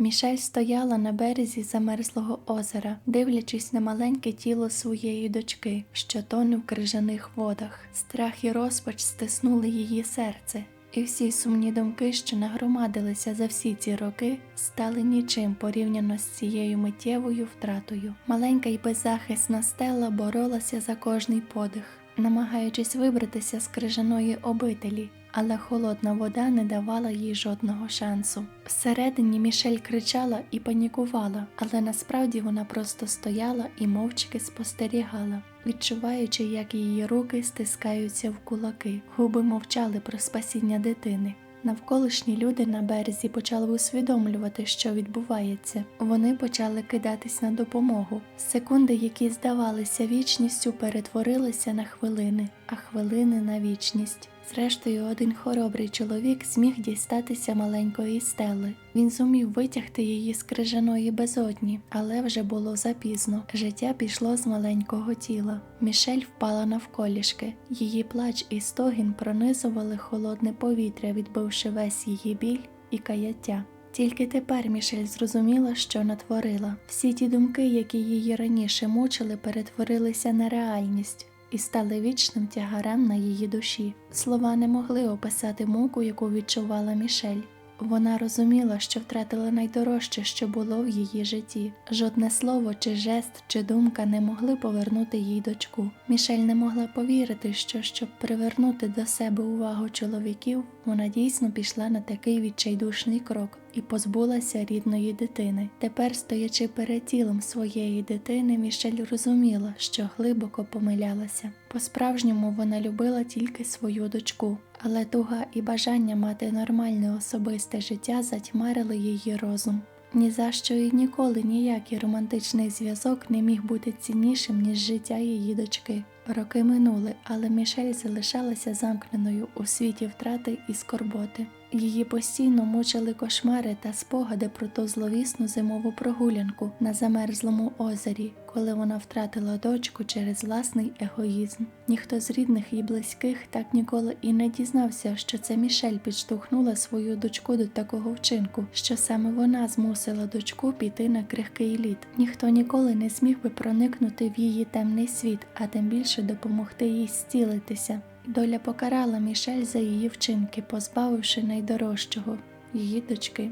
Мішель стояла на березі замерзлого озера, дивлячись на маленьке тіло своєї дочки, що тоне в крижаних водах. Страх і розпач стиснули її серце, і всі сумні думки, що нагромадилися за всі ці роки, стали нічим порівняно з цією миттєвою втратою. Маленька й беззахисна стела боролася за кожний подих, намагаючись вибратися з крижаної обителі, але холодна вода не давала їй жодного шансу. Всередині Мішель кричала і панікувала, але насправді вона просто стояла і мовчки спостерігала, відчуваючи, як її руки стискаються в кулаки, губи мовчали про спасіння дитини. Навколишні люди на березі почали усвідомлювати, що відбувається. Вони почали кидатись на допомогу. Секунди, які здавалися вічністю, перетворилися на хвилини, а хвилини на вічність. Зрештою, один хоробрий чоловік зміг дістатися маленької стели. Він зумів витягти її з крижаної безодні, але вже було запізно. Життя пішло з маленького тіла. Мішель впала навколішки. Її плач і стогін пронизували холодне повітря, відбивши весь її біль і каяття. Тільки тепер Мішель зрозуміла, що натворила. Всі ті думки, які її раніше мучили, перетворилися на реальність і стали вічним тягарем на її душі. Слова не могли описати муку, яку відчувала Мішель. Вона розуміла, що втратила найдорожче, що було в її житті. Жодне слово, чи жест, чи думка не могли повернути їй дочку. Мішель не могла повірити, що щоб привернути до себе увагу чоловіків, вона дійсно пішла на такий відчайдушний крок і позбулася рідної дитини. Тепер, стоячи перед тілом своєї дитини, Мішель розуміла, що глибоко помилялася. По-справжньому вона любила тільки свою дочку, але туга і бажання мати нормальне особисте життя затьмарили її розум. Ні за що і ніколи ніякий романтичний зв'язок не міг бути ціннішим, ніж життя її дочки. Роки минули, але Мішель залишалася замкненою у світі втрати і скорботи. Її постійно мучили кошмари та спогади про ту зловісну зимову прогулянку на замерзлому озері, коли вона втратила дочку через власний егоїзм. Ніхто з рідних і близьких так ніколи і не дізнався, що це Мішель підштовхнула свою дочку до такого вчинку, що саме вона змусила дочку піти на крихкий лід. Ніхто ніколи не зміг би проникнути в її темний світ, а тим більше допомогти їй зцілитися. Доля покарала Мішель за її вчинки, позбавивши найдорожчого її дочки.